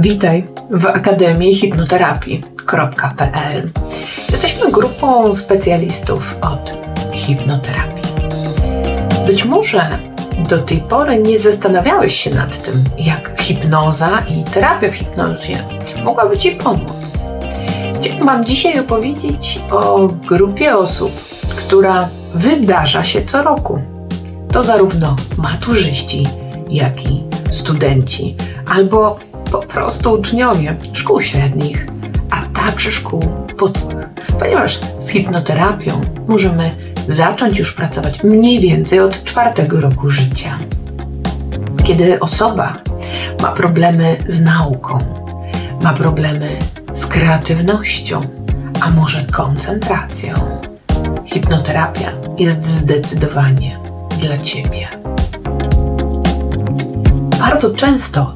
Witaj w Akademii Hipnoterapii.pl. Jesteśmy grupą specjalistów od hipnoterapii. Być może do tej pory nie zastanawiałeś się nad tym, jak hipnoza i terapia w hipnozie mogłaby Ci pomóc. Wam dzisiaj opowiedzieć o grupie osób, która wydarza się co roku. To zarówno maturzyści, jak i studenci, albo po prostu uczniowie szkół średnich, a także szkół podstawowych, ponieważ z hipnoterapią możemy zacząć już pracować mniej więcej od czwartego roku życia. Kiedy osoba ma problemy z nauką, ma problemy z kreatywnością, a może koncentracją, hipnoterapia jest zdecydowanie dla Ciebie. Bardzo często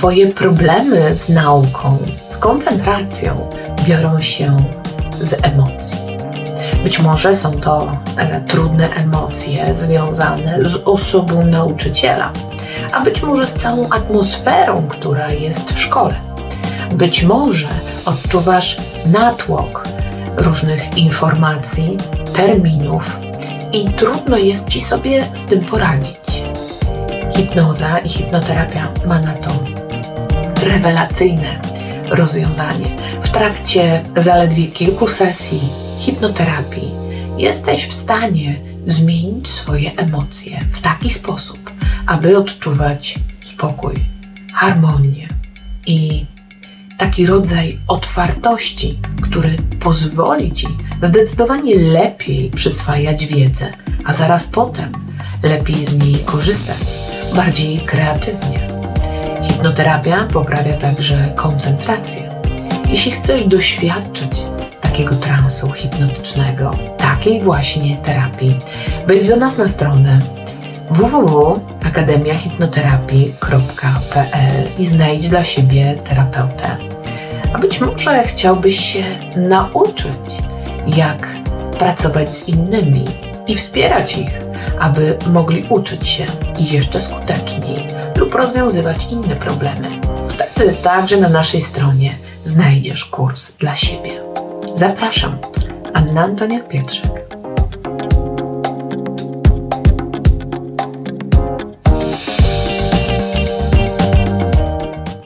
Twoje problemy z nauką, z koncentracją biorą się z emocji. Być może są to e, trudne emocje związane z osobą nauczyciela, a być może z całą atmosferą, która jest w szkole. Być może odczuwasz natłok różnych informacji, terminów i trudno jest ci sobie z tym poradzić. Hipnoza i hipnoterapia ma na to rewelacyjne rozwiązanie. W trakcie zaledwie kilku sesji hipnoterapii jesteś w stanie zmienić swoje emocje w taki sposób, aby odczuwać spokój, harmonię i taki rodzaj otwartości, który pozwoli ci zdecydowanie lepiej przyswajać wiedzę, a zaraz potem lepiej z niej korzystać, bardziej kreatywnie. Hipnoterapia poprawia także koncentrację. Jeśli chcesz doświadczyć takiego transu hipnotycznego, takiej właśnie terapii, wejdź do nas na stronę www.akademiahipnoterapii.pl i znajdź dla siebie terapeutę. A być może chciałbyś się nauczyć, jak pracować z innymi i wspierać ich, aby mogli uczyć się jeszcze skuteczniej lub rozwiązywać inne problemy. Wtedy także na naszej stronie znajdziesz kurs dla siebie. Zapraszam, Anna Antonia Pietrzak.